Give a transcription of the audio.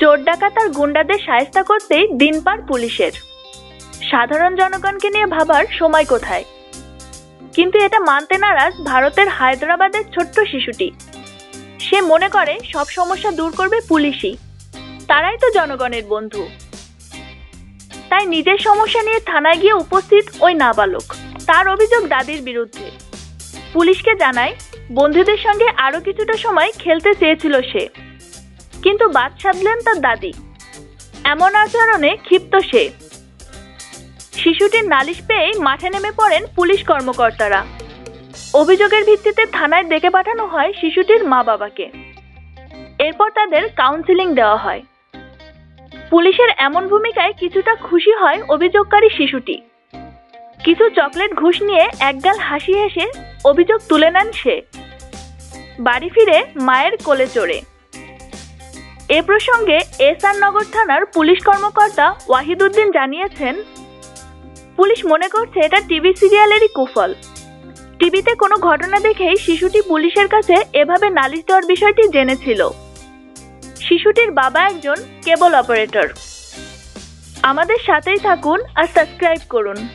চোর ডাকাত আর গুন্ডাদের সায়স্তা করতেই দিন পার পুলিশের। সাধারণ জনগণকে নিয়ে ভাবার সময় কোথায়? কিন্তু এটা মানতে নারাজ ভারতের হায়দ্রাবাদের ছোট্ট শিশুটি। সে মনে করে, সব সমস্যা দূর করবে পুলিশই। তারাই তো জনগণের বন্ধু। তাই নিজের সমস্যা নিয়ে থানায় গিয়ে উপস্থিত ওই নাবালক। তার অভিযোগ দাদির বিরুদ্ধে। পুলিশকে জানায়, বন্ধুদের সঙ্গে আরও কিছুটা সময় খেলতে চেয়েছিল সে। কিন্তু বাদ সাধলেন তার দাদি। এমন আচরণে ক্ষিপ্ত সে। শিশুটির নালিশ পেয়ে মাঠে নেমে পড়েন পুলিশ কর্মকর্তারা। অভিযোগের ভিত্তিতে থানায় ডেকে পাঠানো হয় শিশুটির মা বাবাকে। এরপর তাদের কাউন্সিলিং দেওয়া হয়। পুলিশের এমন ভূমিকায় কিছুটা খুশি হয় অভিযোগকারী শিশুটি। কিছু চকলেট ঘুষ নিয়ে একগাল হাসি হেসে অভিযোগ তুলে নেন সে। বাড়ি ফিরে মায়ের কোলে চড়ে। এ প্রসঙ্গে এস আর নগর থানার পুলিশ কর্মকর্তা ওয়াহিদুদ্দিন জানিয়েছেন, পুলিশ মনে করছে এটা টিভি সিরিয়ালেরই কুফল। টিভিতে কোনো ঘটনা দেখেই শিশুটি পুলিশের কাছে এভাবে নালিশ দেওয়ার বিষয়টি জেনেছিল। শিশুটির বাবা একজন কেবল অপারেটর। আমাদের সাথেই থাকুন আর সাবস্ক্রাইব করুন।